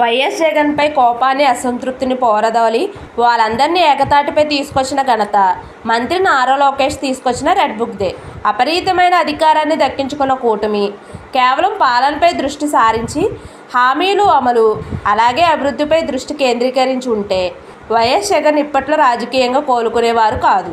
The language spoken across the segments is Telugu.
వైఎస్ జగన్పై కోపాన్ని అసంతృప్తిని పోరదోలి వాళ్ళందరినీ ఏకతాటిపై తీసుకొచ్చిన ఘనత. మంత్రి నారా లోకేష్ తీసుకొచ్చిన రెడ్ బుక్దే అపరీతమైన అధికారాన్ని దక్కించుకున్న కూటమి. కేవలం పాలనపై దృష్టి సారించి హామీలు అమలు అలాగే అభివృద్ధిపై దృష్టి కేంద్రీకరించి ఉంటే వైఎస్ జగన్ ఇప్పట్లో రాజకీయంగా కోలుకునేవారు కాదు.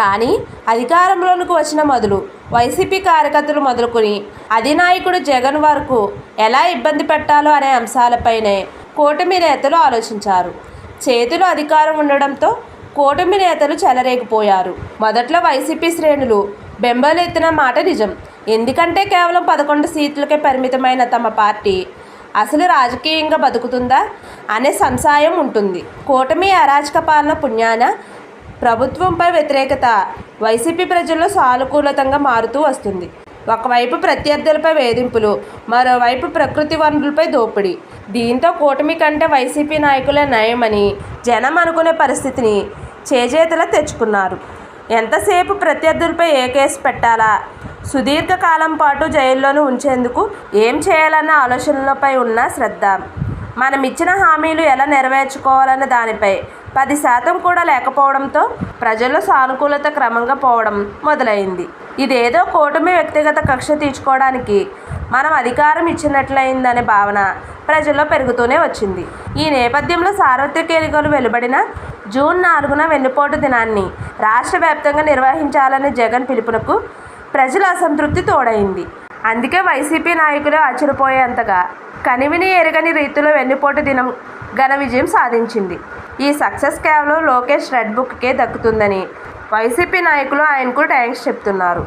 కానీ అధికారంలోనికి వచ్చిన మొదలు వైసీపీ కార్యకర్తలు మొదలుకొని అధినాయకుడు జగన్ వరకు ఎలా ఇబ్బంది పెట్టాలో అనే అంశాలపైనే కూటమి నేతలు ఆలోచించారు. చేతిలో అధికారం ఉండడంతో కూటమి నేతలు చెలరేగిపోయారు. మొదట్లో వైసీపీ శ్రేణులు బెంబలెత్తిన మాట నిజం. ఎందుకంటే కేవలం పదకొండు సీట్లకే పరిమితమైన తమ పార్టీ అసలు రాజకీయంగా బతుకుతుందా అనే సంశయం ఉంటుంది. కూటమి అరాచక పాలన పుణ్యాన ప్రభుత్వంపై వ్యతిరేకత వైసీపీ ప్రజల్లో సానుకూలతంగా మారుతూ వస్తుంది. ఒకవైపు ప్రత్యర్థులపై వేధింపులు మరోవైపు ప్రకృతి వనరులపై దోపిడీ. దీంతో కూటమి కంటే వైసీపీ నాయకులే నయమని జనం అనుకునే పరిస్థితిని చేజేతలా తెచ్చుకున్నారు. ఎంతసేపు ప్రత్యర్థులపై ఏ కేసు పెట్టాలా? సుదీర్ఘకాలం పాటు జైల్లోనూ ఉంచేందుకు ఏం చేయాలన్న ఆలోచనలపై ఉన్న శ్రద్ధ. మనం ఇచ్చిన హామీలు ఎలా నెరవేర్చుకోవాలన్న దానిపై పది శాతం కూడా లేకపోవడంతో ప్రజల్లో సానుకూలత క్రమంగా పోవడం మొదలైంది. ఇదేదో కూటమి వ్యక్తిగత కక్ష తీర్చుకోవడానికి మనం అధికారం ఇచ్చినట్లయిందనే భావన ప్రజల్లో పెరుగుతూనే వచ్చింది. ఈ నేపథ్యంలో సార్వత్రిక ఎన్నికలు వెలువడిన జూన్ నాలుగున వెన్నుపోటు దినాన్ని రాష్ట్ర వ్యాప్తంగా నిర్వహించాలనే జగన్ పిలుపునకు ప్రజల అసంతృప్తి తోడైంది. అందుకే వైసీపీ నాయకులు ఆశ్చర్యపోయేంతగా కనివిని ఎరగని రీతిలో వెన్నుపోటు దినం ఘన విజయం సాధించింది. ఈ సక్సెస్ కేవలం లోకేష్ రెడ్ బుక్కే దక్కుతుందని వైసీపీ నాయకులు ఆయనకు థ్యాంక్స్ చెప్తున్నారు.